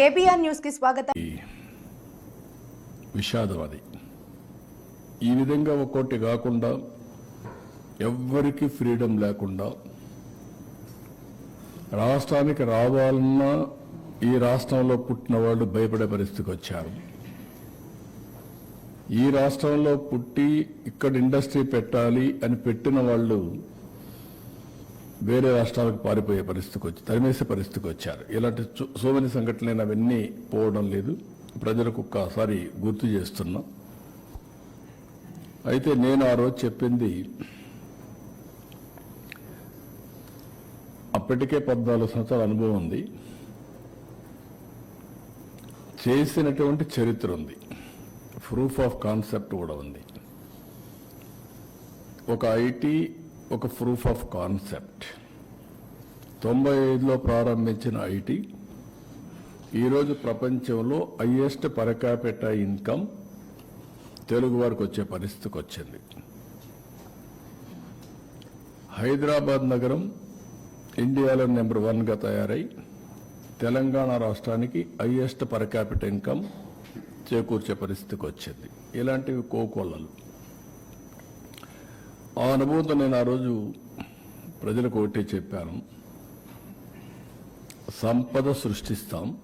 KBR న్యూస్కి స్వాగతం. విషాదవాది. ఈ విధంగా ఒక్కోటి కాకుండా ఎవ్వరికి ఫ్రీడమ్ లేకుండా రాష్ట్రానికి రావాలన్నా ఈ రాష్ట్రంలో పుట్టిన వాళ్ళు భయపడే పరిస్థితికి వచ్చారు. ఈ రాష్ట్రంలో పుట్టి ఇక్కడ ఇండస్ట్రీ పెట్టాలి అని పెట్టిన వాళ్ళు వేరే రాష్ట్రాలకు పారిపోయే పరిస్థితికి వచ్చి తరిమేసే పరిస్థితికి వచ్చారు. ఇలాంటి సోమని సో మెనీ అవన్నీ పోవడం లేదు. ప్రజలకు ఒక్కసారి గుర్తు చేస్తున్నా. అయితే నేను ఆ రోజు చెప్పింది అప్పటికే పద్నాలుగు సంవత్సరాల అనుభవం ఉంది. చేసినటువంటి చరిత్ర ఉంది. ప్రూఫ్ ఆఫ్ కాన్సెప్ట్ కూడా ఉంది. ఒక ఐటీ ఒక ప్రూఫ్ ఆఫ్ కాన్సెప్ట్ తొంభై ఐదులో ప్రారంభించిన ఐటీ ఈరోజు ప్రపంచంలో హయ్యెస్ట్ పరకాపెట్ట ఇన్కమ్ తెలుగు వారికి వచ్చే పరిస్థితికి వచ్చింది. హైదరాబాద్ నగరం ఇండియాలో నెంబర్ వన్గా తయారై తెలంగాణ రాష్ట్రానికి హయ్యెస్ట్ పరకాపిట ఇన్కమ్ చేకూర్చే పరిస్థితికి వచ్చింది. ఇలాంటివి కోకొల్లలు ఆ అనుభవంతో నేను ఆ రోజు ప్రజలకు ఒకటే చెప్పాను. సంపద సృష్టిస్తాం.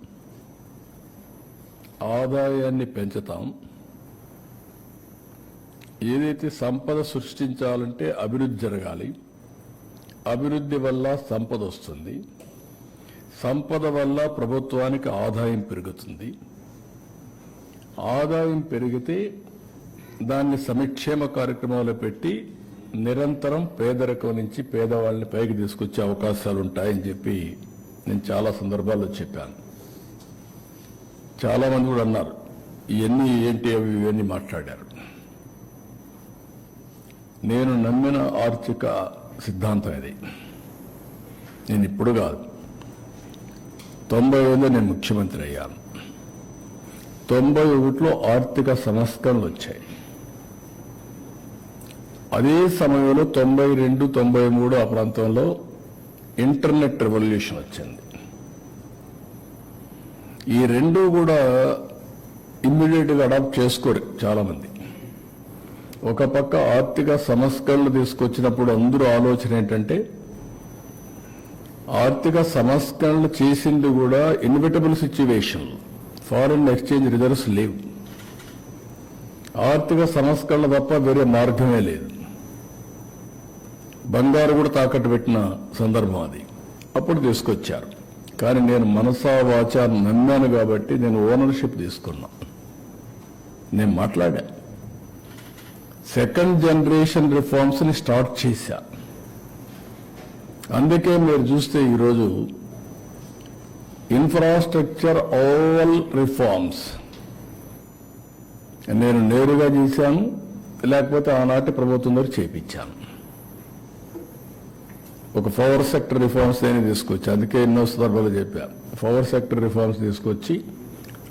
ఆదాయాన్ని పెంచుతాం. ఏదైతే సంపద సృష్టించాలంటే అభివృద్ధి జరగాలి. అభివృద్ధి వల్ల సంపద వస్తుంది. సంపద వల్ల ప్రభుత్వానికి ఆదాయం పెరుగుతుంది. ఆదాయం పెరిగితే దాన్ని సమక్షేమ కార్యక్రమాలు పెట్టి నిరంతరం పేదరికం నుంచి పేదవాళ్ళని పైకి తీసుకొచ్చే అవకాశాలు ఉంటాయని చెప్పి నేను చాలా సందర్భాల్లో చెప్పాను. చాలా మంది కూడా అన్నారు ఇవన్నీ ఏంటి అవి ఇవన్నీ మాట్లాడారు. నేను నమ్మిన ఆర్థిక సిద్ధాంతం ఇది. నేను ఇప్పుడు కాదు. తొంభై ఐదులో నేను ముఖ్యమంత్రి అయ్యాను. తొంభై ఒకటిలో ఆర్థిక సంస్కరణలు వచ్చాయి. అదే సమయంలో తొంభై రెండు తొంభై మూడు ఆ ప్రాంతంలో ఇంటర్నెట్ రెవల్యూషన్ వచ్చింది. ఈ రెండు కూడా ఇమ్మీడియట్గా అడాప్ట్ చేసుకోరు చాలామంది. ఒక పక్క ఆర్థిక సంస్కరణలు తీసుకొచ్చినప్పుడు అందరూ ఆలోచన ఏంటంటే ఆర్థిక సంస్కరణలు చేసింది కూడా inevitable situation foreign exchange reserves లేవు. ఆర్థిక సంస్కరణ తప్ప వేరే మార్గమే లేదు. బంగారు కూడా తాకట్టు పెట్టిన సందర్భం అది. అప్పుడు తీసుకొచ్చారు. కానీ నేను మనసా వాచా నమ్మాను కాబట్టి నేను ఓనర్షిప్ తీసుకున్నా. నేను మాట్లాడా. సెకండ్ జనరేషన్ రిఫార్మ్స్ని స్టార్ట్ చేశా. అందుకే మీరు చూస్తే ఈరోజు ఇన్ఫ్రాస్ట్రక్చర్ ఆల్ రిఫార్మ్స్. నేను నేరుగా చేశాను లేకపోతే ఆనాటి ప్రభుత్వం ద్వారా చేపించాను. ఒక పవర్ సెక్టర్ రిఫార్మ్స్ అయినా తీసుకొచ్చి అందుకే ఎన్నో సందర్భాలు చెప్పా. పవర్ సెక్టర్ రిఫార్మ్స్ తీసుకొచ్చి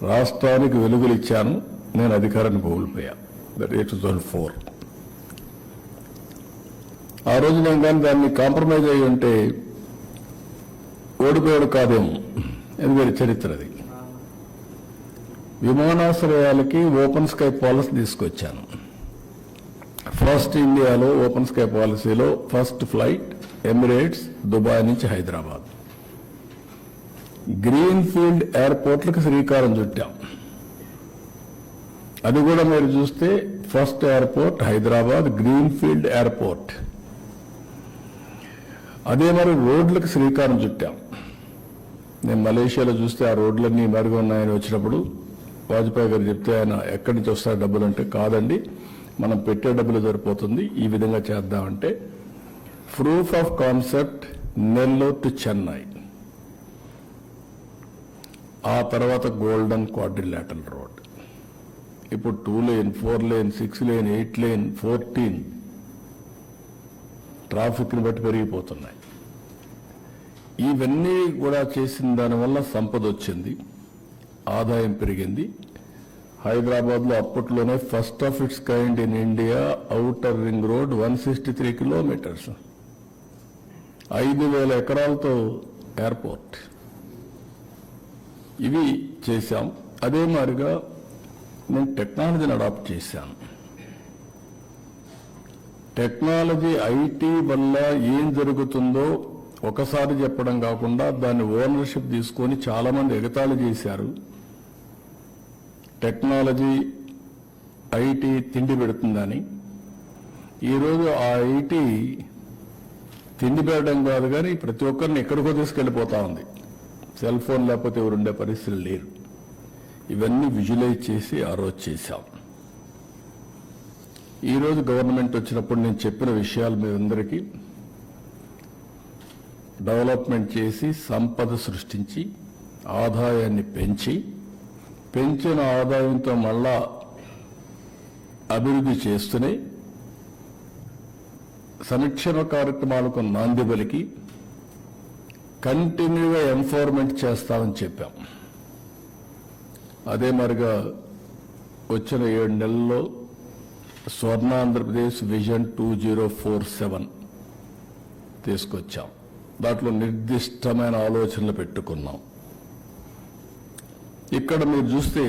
రాష్ట్రానికి వెలుగులు ఇచ్చాను నేను అధికారాన్ని కోల్పోయా. That eight two thousand four ఆ రోజు నేను కానీ దాన్ని కాంప్రమైజ్ అయ్యి ఉంటే ఓడిపోయాడు కాదేమో. ఎందుకంటే చరిత్ర అది. విమానాశ్రయాలకి ఓపెన్ స్కై పాలసీ తీసుకొచ్చాను. ఫస్ట్ ఇండియాలో ఓపెన్ స్కై పాలసీలో ఫస్ట్ ఫ్లైట్ ఎమిరేట్స్ దుబాయ్ నుంచి హైదరాబాద్. గ్రీన్ ఫీల్డ్ ఎయిర్పోర్ట్లకు శ్రీకారం చుట్టాం. అది కూడా మీరు చూస్తే first airport Hyderabad green field airport అదే మరి రోడ్లకు శ్రీకారం చుట్టాం. నేను మలేషియాలో చూస్తే ఆ రోడ్లన్నీ మరుగు ఉన్నాయని వచ్చినప్పుడు వాజ్పేయి గారు చెప్తే ఆయన ఎక్కడి నుంచి వస్తారు డబ్బులు అంటే కాదండి మనం పెట్టే డబ్బులు సరిపోతుంది ఈ విధంగా చేద్దామంటే proof of concept Nellore to Chennai ఆ తర్వాత గోల్డెన్ క్వాడ్రిలాటరల్ రోడ్ ఇప్పుడు two lane four lane six lane eight lane fourteen ట్రాఫిక్ని బట్టి పెరిగిపోతున్నాయి. ఇవన్నీ కూడా చేసిన దానివల్ల సంపద వచ్చింది ఆదాయం పెరిగింది. హైదరాబాద్లో అప్పట్లోనే first of its kind in India outer ring road one sixty three kilometres ఐదు వేల ఎకరాలతో ఎయిర్పోర్ట్. ఇవి చేశాం. అదే మాదిరిగా నేను టెక్నాలజీని అడాప్ట్ చేశాను. టెక్నాలజీ ఐటీ వల్ల ఏం జరుగుతుందో ఒకసారి చెప్పడం కాకుండా దాన్ని ఓనర్షిప్ తీసుకొని చాలామంది ఎగతాళి చేశారు. టెక్నాలజీ ఐటీ తిండి పెడుతుందని. ఈరోజు ఆ ఐటీ తిండి పెట్టడం కాదు కానీ ప్రతి ఒక్కరిని ఎక్కడికో తీసుకెళ్ళిపోతా ఉంది. సెల్ ఫోన్ లేకపోతే ఎవరు ఉండే పరిస్థితులు లేరు. ఇవన్నీ విజువలైజ్ చేసి ఆ రోజు చేశాం. ఈరోజు గవర్నమెంట్ వచ్చినప్పుడు నేను చెప్పిన విషయాలు మీ అందరికీ డెవలప్మెంట్ చేసి సంపద సృష్టించి ఆదాయాన్ని పెంచి పెంచిన ఆదాయంతో మళ్ళా అభివృద్ధి చేస్తూనే సంక్షేమ కార్యక్రమాలకు నాంది పలికి కంటిన్యూగా ఎన్ఫోర్మెంట్ చేస్తామని చెప్పాం. అదే మరిగా వచ్చిన ఏడు నెలల్లో Swarna Andhra Pradesh vision two zero four seven తీసుకొచ్చాం. దాంట్లో నిర్దిష్టమైన ఆలోచనలు పెట్టుకున్నాం. ఇక్కడ మీరు చూస్తే